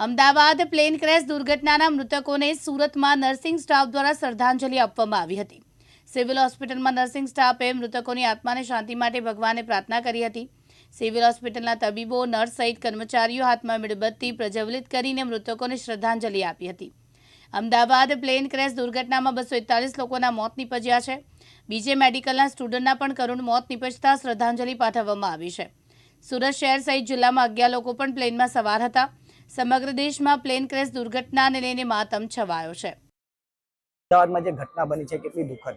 Ahmedabad plane crash દુર્ઘટનાના મૃતકોને સુરતમાં નર્સિંગ સ્ટાફ દ્વારા શ્રદ્ધાંજલિ આપવામાં આવી હતી. સિવિલ હોસ્પિટલમાં નર્સિંગ સ્ટાફે મૃતકોની આત્માને શાંતિ માટે ભગવાને પ્રાર્થના કરી હતી. સિવિલ હોસ્પિટલના તબીબો, નર્સ સહિત કર્મચારીઓ હાથમાં મીણબત્તી પ્રજ્વલિત કરીને મૃતકોને શ્રદ્ધાંજલિ આપી હતી. અમદાવાદ પ્લેન ક્રેશ દુર્ઘટનામાં બસો એકતાલીસ લોકોના મોત નીપજ્યા છે. બીજે મેડિકલના સ્ટુડન્ટના પણ કરુણ મોત નીપજતા શ્રદ્ધાંજલિ પાઠવવામાં આવી છે. સુરત શહેર સહિત જિલ્લામાં અગિયાર લોકો પણ પ્લેનમાં સવાર હતા. સમગ્ર દેશમાં પ્લેન ક્રેશ દુર્ઘટનાને લઈને માતમ છવાયો છે. અમદાવાદમાં જે ઘટના બની છે કેટલી દુઃખદ?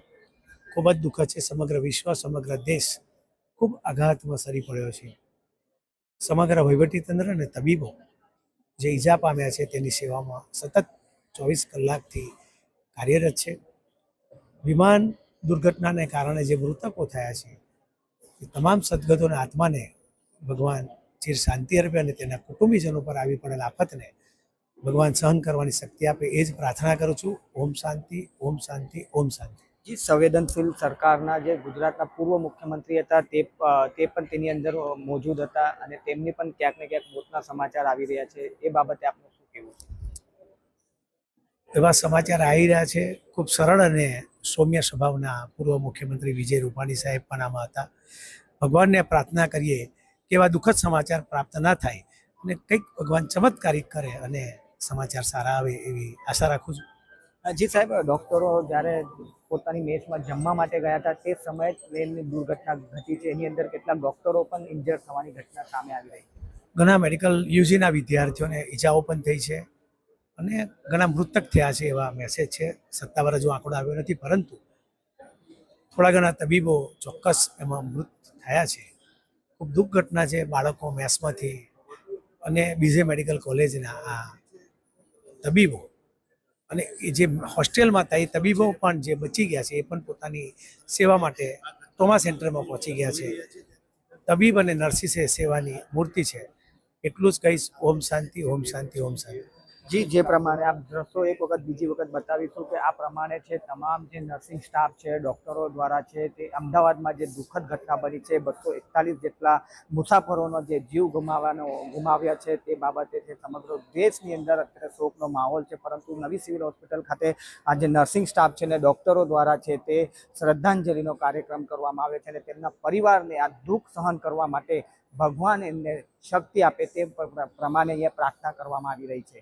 ખૂબ જ દુઃખદ છે. સમગ્ર વિશ્વ સમગ્ર દેશ ખૂબ આઘાતમાં સરી પડ્યો છે. સમગ્ર વહીવટીતંત્ર અને તબીબો જે ઈજા પામ્યા છે તેની સેવામાં સતત ચોવીસ કલાકથી કાર્યરત છે. વિમાન દુર્ઘટનાને કારણે જે મૃતકો થયા છે એ તમામ સદગતોના આત્માને ભગવાન ચિર શાંતિ અર્પે અને તેના કુટુંબીજનો પર આવી પડેલ આફતને ભગવાન સહન કરવાની શક્તિ આપે એ જ પ્રાર્થના કરું છું. ઓમ શાંતિ ઓમ શાંતિ ઓમ શાંતિ. જે સંવેદનશીલ સરકારના જે ગુજરાતના પૂર્વ મુખ્યમંત્રી હતા તે તે પણ તેની અંદર મોજૂદ હતા અને તેમની પણ ક્યાંક ને ક્યાંક મોતના સમાચાર આવી રહ્યા છે. એ બાબતે આપનું શું કહેવું છે? એવા સમાચાર આવી રહ્યા છે. ખૂબ સરળ અને સૌમ્ય સ્વભાવના પૂર્વ મુખ્યમંત્રી વિજય રૂપાણી સાહેબ પણ આમાં હતા. ભગવાનને પ્રાર્થના કરીએ એવા દુઃખદ સમાચાર પ્રાપ્ત ના થાય અને કંઈક ભગવાન ચમત્કારિક કરે અને સમાચાર સારા આવે એવી આશા રાખું છું. જી સાહેબ ડૉક્ટરો જ્યારે પોતાની મેચમાં જમવા માટે ગયા હતા તે સમયે ટ્રેનની દુર્ઘટના ઘટી છે. એની અંદર કેટલાક ડૉક્ટરો પણ ઇન્જર થવાની ઘટના સામે આવી રહી ઘણા મેડિકલ યુજીના વિદ્યાર્થીઓને ઈજાઓ પણ થઈ છે અને ઘણા મૃતક થયા છે એવા મેસેજ છે. સત્તાવાર હજુ આંકડો આવ્યો નથી પરંતુ થોડા ઘણા તબીબો ચોક્કસ એમાં મૃત થયા છે. ખૂબ દુઃખ ઘટના છે બાળકો મેસમાંથી અને બીજે મેડિકલ કોલેજના આ તબીબો. અને એ જે હોસ્ટેલમાં હતા, એ તબીબો પણ જે બચી ગયા છે, એ પણ પોતાની સેવા માટે ટ્રોમા સેન્ટરમાં પહોંચી ગયા છે. તબીબ અને નર્સિસે સેવાની મૂર્તિ છે. એટલું જ કહીશ, ઓમ શાંતિ ઓમ શાંતિ ઓમ શાંતિ. જી, જે પ્રમાણે આપ દ્રશ્યો એક વખત બીજી વખત બતાવીશું કે આ પ્રમાણે છે, તમામ જે નર્સિંગ સ્ટાફ છે ડૉક્ટરો દ્વારા છે તે અમદાવાદમાં જે દુઃખદ ઘટના બની છે, બસો એકતાલીસ જેટલા મુસાફરોનો જે જીવ ગુમાવવાનો ગુમાવ્યા છે તે બાબતે છે સમગ્ર દેશની અંદર અત્યારે શોકનો માહોલ છે. પરંતુ નવી સિવિલ હોસ્પિટલ ખાતે આ જે નર્સિંગ સ્ટાફ છે ને ડૉક્ટરો દ્વારા છે તે શ્રદ્ધાંજલિનો કાર્યક્રમ કરવામાં આવે છે અને તેમના પરિવારને આ દુઃખ સહન કરવા માટે ભગવાન એમને શક્તિ આપે તે પ્રમાણે અહીંયા પ્રાર્થના કરવામાં આવી રહી છે.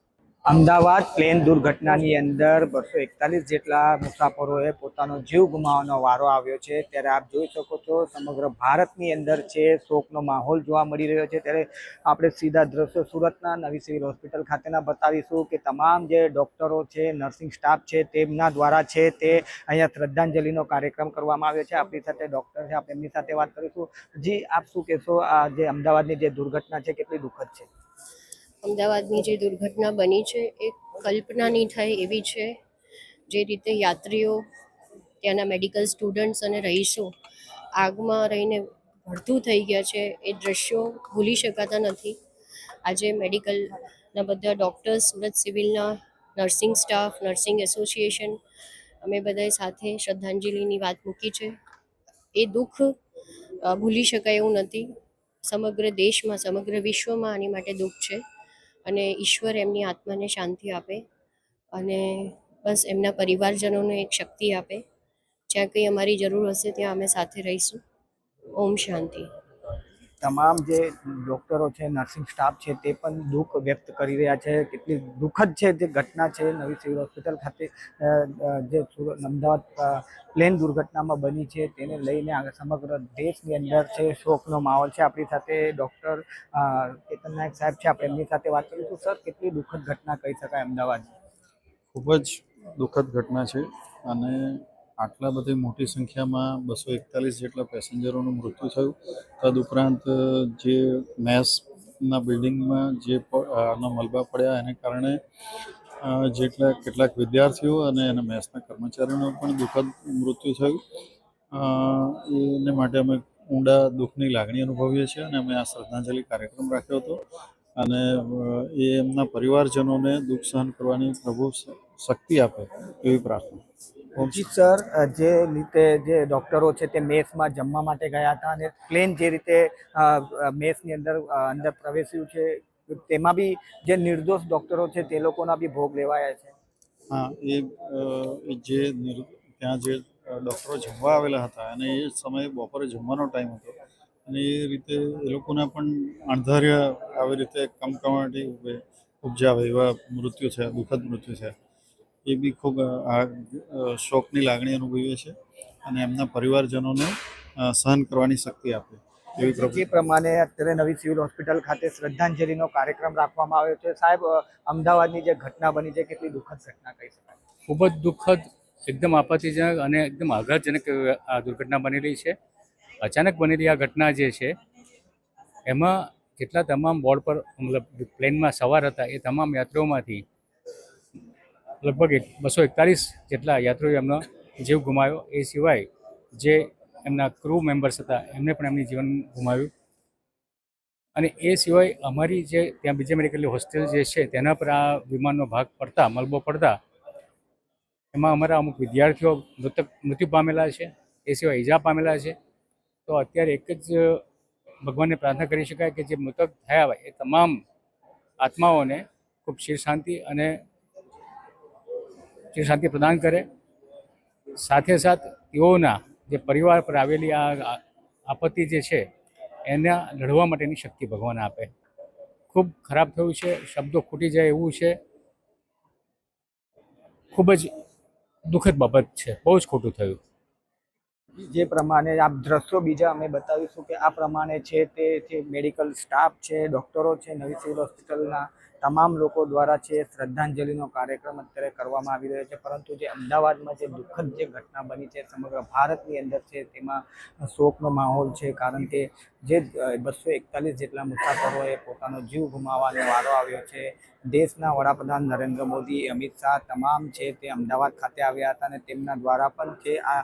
અમદાવાદ પ્લેન દુર્ઘટનાની અંદર બસો એકતાલીસ જેટલા મુસાફરોએ પોતાનો જીવ ગુમાવવાનો વારો આવ્યો છે. ત્યારે આપ જોઈ શકો છો, સમગ્ર ભારતની અંદર છે, શોકનો માહોલ જોવા મળી રહ્યો છે. ત્યારે આપણે સીધા દ્રશ્યો સુરતના નવી સિવિલ હોસ્પિટલ ખાતેના બતાવીશું કે તમામ જે ડૉક્ટરો છે, નર્સિંગ સ્ટાફ છે, તેમના દ્વારા છે તે અહીંયા શ્રદ્ધાંજલિનો કાર્યક્રમ કરવામાં આવ્યો છે. આપણી સાથે ડૉક્ટર છે આપણે એમની સાથે વાત કરીશું. જી, આપ શું કહેશો? આ જે અમદાવાદની જે દુર્ઘટના છે, કેટલી દુઃખદ છે? અમદાવાદની જે દુર્ઘટના બની છે, એ કલ્પનાની થાય એવી છે, જે રીતે યાત્રીઓ, ત્યાંના મેડિકલ સ્ટુડન્ટ્સ અને રહીશો આગમાં રહીને ભળતું થઈ ગયા છે, એ દ્રશ્યો ભૂલી શકાતા નથી. આજે મેડિકલના બધા ડૉક્ટર્સ સુરત સિવિલના નર્સિંગ સ્ટાફ નર્સિંગ એસોસિએશન અમે બધાએ સાથે શ્રદ્ધાંજલિની વાત મૂકી છે. એ દુઃખ ભૂલી શકાય એવું નથી. સમગ્ર દેશમાં, સમગ્ર વિશ્વમાં આની માટે દુઃખ છે. અને ઈશ્વર એમની આત્માને શાંતિ આપે અને બસ એમના પરિવારજનોને એક શક્તિ આપે. જ્યાં કંઈ અમારી જરૂર હશે ત્યાં અમે સાથે રહીશું. ઓમ શાંતિ. તમામ જે ડોક્ટરો છે, નર્સિંગ સ્ટાફ છે, તે પણ દુઃખ વ્યક્ત કરી રહ્યા છે. કેટલી દુઃખદ છે જે ઘટના છે નવી સિવિલ હોસ્પિટલ ખાતે જે અમદાવાદ પ્લેન દુર્ઘટનામાં બની છે. તેને લઈને સમગ્ર દેશની અંદર છે, શોકનો માહોલ છે. આપણી સાથે ડૉક્ટર કેતન નાયક સાહેબ છે. આપણે એમની સાથે વાત કરીશું. સર, કેટલી દુઃખદ ઘટના કહી શકાય અમદાવાદ ખૂબ જ દુઃખદ ઘટના છે. અને આટલા બધી મોટી સંખ્યામાં બસો એકતાલીસ જેટલા પેસેન્જરોનું મૃત્યુ થયું. તદુપરાંત જે મેસના બિલ્ડિંગમાં જે મલબા પડ્યા, એને કારણે જેટલા કેટલાક વિદ્યાર્થીઓ અને એના મેસના કર્મચારીઓનું પણ દુઃખદ મૃત્યુ થયું. એને માટે અમે ઊંડા દુઃખની લાગણી અનુભવીએ છીએ અને અમે આ શ્રદ્ધાંજલિ કાર્યક્રમ રાખ્યો હતો. અને એ એમના પરિવારજનોને દુઃખ સહન કરવાની પ્રભુ શક્તિ આપે એવી પ્રાર્થના. જી, સર જે રીતે જે ડોક્ટરો છે તે મેસમાં જમવા માટે ગયા હતા અને પ્લેન જે રીતે મેસની અંદર અંદર પ્રવેશ્યું છે, તેમાં બી જે નિર્દોષ ડોક્ટરો છે તે લોકોના બી ભોગ લેવાયા છે. હા, એ જે ત્યાં જે ડૉક્ટરો જમવા આવેલા હતા અને એ સમયે બપોરે જમવાનો ટાઈમ હતો અને એ રીતે એ લોકોના પણ અણધાર્ય આવી રીતે કમકમાટી ઉપજાવે એવા મૃત્યુ છે દુઃખદ મૃત્યુ છે એ બી ખૂબ આ શોકની લાગણી અનુભવીએ છે અને એમના પરિવારજનોને સહન કરવાની શક્તિ આપે એવી જે પ્રમાણે અત્યારે નવી સિવિલ હોસ્પિટલ ખાતે શ્રદ્ધાંજલિનો કાર્યક્રમ રાખવામાં આવ્યો છે. સાહેબ અમદાવાદની જે ઘટના બની છે કેટલી દુઃખદ ઘટના કહી શકાય? ખૂબ જ દુઃખદ એકદમ આપત્તિજનક અને એકદમ આઘાતજનક આ દુર્ઘટના બનેલી છે. અચાનક બનેલી આ ઘટના જે છે એમાં કેટલા તમામ બોર્ડ પર મતલબ પ્લેનમાં સવાર હતા એ તમામ યાત્રીઓમાંથી લગભગ એક બસો એકતાલીસ જેટલા યાત્રીઓએ એમનો જીવ ગુમાવ્યો. એ સિવાય જે એમના ક્રૂ મેમ્બર્સ હતા, એમને પણ એમની જીવન ગુમાવ્યું. અને એ સિવાય અમારી જે ત્યાં બીજી મેડિકલ હોસ્ટેલ જે છે, તેના પર આ વિમાનનો ભાગ પડતા, મલબો પડતા, એમાં અમારા અમુક વિદ્યાર્થીઓ મૃતક, મૃત્યુ પામેલા છે. એ સિવાય ઈજા પામેલા છે. તો અત્યારે એક જ ભગવાનને પ્રાર્થના કરી શકાય કે જે મૃતક થયા હોય, એ તમામ આત્માઓને ખૂબ શિર શાંતિ અને શિર શાંતિ પ્રદાન કરે. સાથે સાથ તેઓના જે પરિવાર પર આવેલી આ આપત્તિ જે છે, એના લડવા માટેની શક્તિ ભગવાન આપે. ખૂબ ખરાબ થયું છે, શબ્દો ખૂટી જાય એવું છે. ખૂબ જ દુઃખદ બાબત છે, બહુ જ ખોટું થયું. જે પ્રમાણે આપ દ્રશ્યો બીજા અમે બતાવીશું કે આ પ્રમાણે છે તે જે મેડિકલ સ્ટાફ છે ડોક્ટરો છે, નવી સિવિલ હોસ્પિટલના તમામ લોકો દ્વારા છે શ્રદ્ધાંજલિનો કાર્યક્રમ અત્યારે કરવામાં આવી રહ્યો છે. પરંતુ જે અમદાવાદમાં જે દુઃખદ જે ઘટના બની છે, સમગ્ર ભારતની અંદર છે તેમાં શોકનો માહોલ છે. કારણ કે જે બસો એકતાલીસ જેટલા મુસાફરોએ પોતાનો જીવ ગુમાવવાનો વારો આવ્યો છે. દેશના વડાપ્રધાન નરેન્દ્ર મોદી, અમિત શાહ તમામ છે તે અમદાવાદ ખાતે આવ્યા હતા અને તેમના દ્વારા પણ છે આ